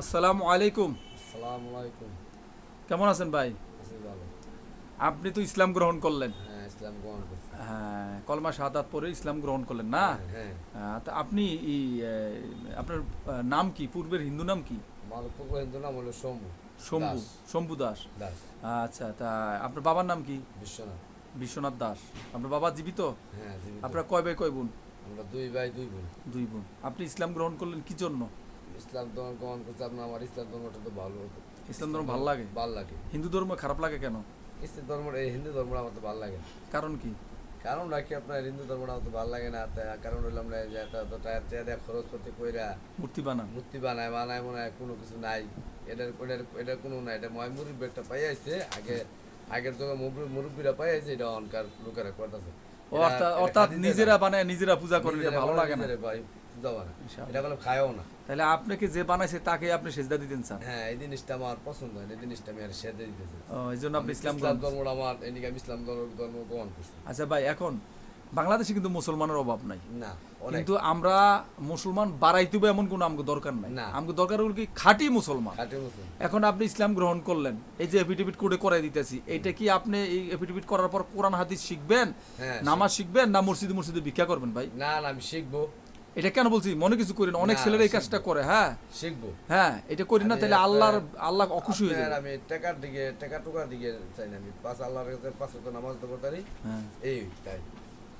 আসসালামু আলাইকুম। আসসালামু আলাইকুম। কেমন আছেন ভাই? ভালো। আপনি তো ইসলাম গ্রহণ করলেন। হ্যাঁ ইসলাম গ্রহণ করছি। হ্যাঁ কলমা শাহাদাত পরে ইসলাম গ্রহণ করলেন না? হ্যাঁ তা আপনি আপনার নাম কি? পূর্বের হিন্দু নাম কি? হিন্দু নাম হলো শম্ভু। শম্ভু। শম্ভু দাস। দাস। আচ্ছা তা আপনার বাবার নাম কি? বিশ্বনাথ। বিশ্বনাথ দাস। আপনার বাবা জীবিত? হ্যাঁ জীবিত। আপনার কয় ভাই কয় বোন? আমরা দুই ভাই দুই বোন। দুই বোন। আপনি ইসলাম গ্রহণ করলেন কি জন্য? ইসলাম ধর্ম গ্রহণ করছে আপনার আমার ইসলাম ধর্মটা তো ভালো ইসলাম ধর্ম ভালো লাগে? ভালো লাগে। হিন্দু ধর্ম খারাপ লাগে কেন? ইসলাম ধর্ম এই হিন্দু ধর্মটা আমার তো ভালো লাগে কারণ কি? কারণ নাকি আপনার হিন্দু ধর্মটা আমার তো ভালো লাগে না। তা- কারণ হইল আমরা যে এত টায়ার টায়ার খরচ করতে কইরা মূর্তি বানান। মূর্তি বানায় বানায় মনে হয় কোনো কিছু নাই। এটার এটার এটার কোনো নাই। এটা ময় মুরব্বী একটা পাই আইছে আগে আগের যখন মুরব্বীরা পাই আইছে এটা অনকার লোকেরা করতেছে। অর্থাৎ অর্থাৎ নিজেরা বানায় নিজেরা পূজা এটা ভালো লাগে না। ইনশাআল্লাহ। এটা কোনো খায়ও না। তাহলে আপনাকে যে বানাইছে তাকে আপনি সেজদা দিতেন চান হ্যাঁ এই জিনিসটা আমার পছন্দ হয় এই জিনিসটা আমি আর সেদে দিতেছি ও, এই জন্য আপনি ইসলাম ধর্মটা আমার এদিকে আমি ইসলাম ধর্ম ধর্ম গ্রহণ করছি। আচ্ছা ভাই এখন বাংলাদেশে কিন্তু মুসলমানের অভাব নাই। না কিন্তু আমরা মুসলমান বাড়াইতে হবে এমন কোনো আমগো দরকার নাই। না। আমগো দরকার হলো কি খাঁটি মুসলমান। এখন আপনি ইসলাম গ্রহণ করলেন এই যে এফিডেভিট করে করাই দিতেছি এটা কি আপনি এই এফিডেভিট করার পর কোরআন হাদিস শিখবেন? হ্যাঁ নামাজ শিখবেন না মসজিদে মসজিদে ভিক্ষা করবেন ভাই? না না আমি শিখব। এটা কেন বলছি? মনে কিছু করেন অনেক না, ছেলেরা এই কাজটা করে হ্যাঁ? শিখব। হ্যাঁ এটা করি না তাহলে আল্লাহর আল্লাহ অখুশি হয়ে যাবে। আমি টাকার দিকে টাকা টুকার দিকে চাই না আমি। পাঁচ আল্লাহর কাছে পাঁচ ওয়াক্ত নামাজ তো পড়তারি হ্যাঁ। এই তাই।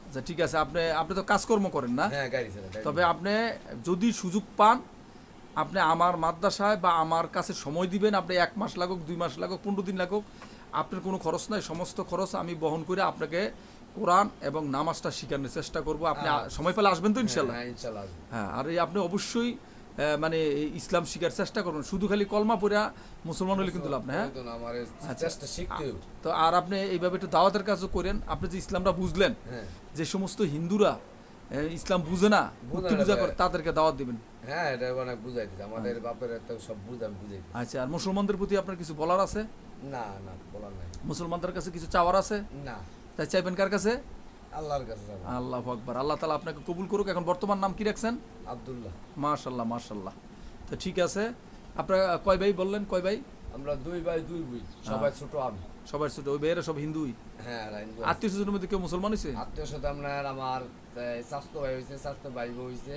আচ্ছা ঠিক আছে। আপনি আপনি তো কাজকর্ম করেন না। হ্যাঁ গাড়ি চালা তবে আপনি যদি সুযোগ পান আপনি আমার মাদ্রাসায় বা আমার কাছে সময় দিবেন আপনি এক মাস লাগুক দুই মাস লাগুক পনেরো দিন লাগুক আপনার কোনো খরচ নাই। সমস্ত খরচ আমি বহন করে আপনাকে কোরআন এবং নামাজটা শেখানোর চেষ্টা করব। আপনি সময় পেলে আসবেন তো ইনশাল্লাহ হ্যাঁ ইনশাআল্লাহ আসব। হ্যাঁ আর আপনি অবশ্যই মানে ইসলাম শিখার চেষ্টা করবেন। শুধু খালি কলমা পড়া মুসলমান হলে কিন্তু লাভ না হ্যাঁ? তো আচ্ছা। তো আর আপনি এইভাবে একটু দাওয়াতের কাজও করেন। আপনি যে ইসলামটা বুঝলেন হ্যাঁ। যে সমস্ত হিন্দুরা ইসলাম বুঝে না মূর্তি পূজা করে তাদেরকে দাওয়াত দিবেন। হ্যাঁ এটা অনেক বুঝাইতেছে। আমাদের বাপের সব বুঝ আমি বুঝাই আচ্ছা আর মুসলমানদের প্রতি আপনার কিছু বলার আছে? না না বলার নাই। মুসলমানদের কাছে কিছু চাওয়ার আছে? না। তাই চাইবেন কার কাছে? আল্লাহর কাছে আল্লাহ আকবার। আল্লাহ তালা আপনাকে কবুল করুক। এখন বর্তমান নাম কি রাখছেন? আব্দুল্লাহ। মাশাল্লাহ মাশাল্লাহ তো ঠিক আছে। আপনার কয় ভাই বললেন? কয় ভাই? আমরা দুই ভাই দুই বুই সবাই ছোট আমি। সবার ছোট। ওই ভাইয়েরা সব হিন্দুই? হ্যাঁ আত্মীয় স্বজনের মধ্যে কেউ মুসলমান হয়েছে আত্মীয় সাথে আপনার আমার স্বাস্থ্য ভাই হয়েছে স্বাস্থ্য ভাই বউ হয়েছে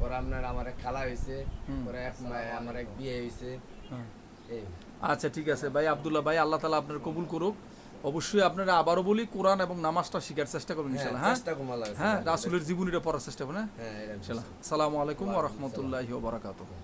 পরে আপনার আমার এক খালা হয়েছে পরে এক আমার এক বিয়ে হয়েছে আচ্ছা ঠিক আছে। ভাই আব্দুল্লাহ ভাই আল্লাহ তালা আপনার কবুল করুক। অবশ্যই আপনারা আবারও বলি কোরআন এবং নামাজটা শিখার চেষ্টা করবেন হ্যাঁ হ্যাঁ? চেষ্টা কমালা হ্যাঁ রাসুলের জীবনীটা পড়ার চেষ্টা করবেন হ্যাঁ? ইনশাআল্লাহ। আসসালামু আলাইকুম ওয়া রাহমাতুল্লাহি ওয়া বারাকাতুহু।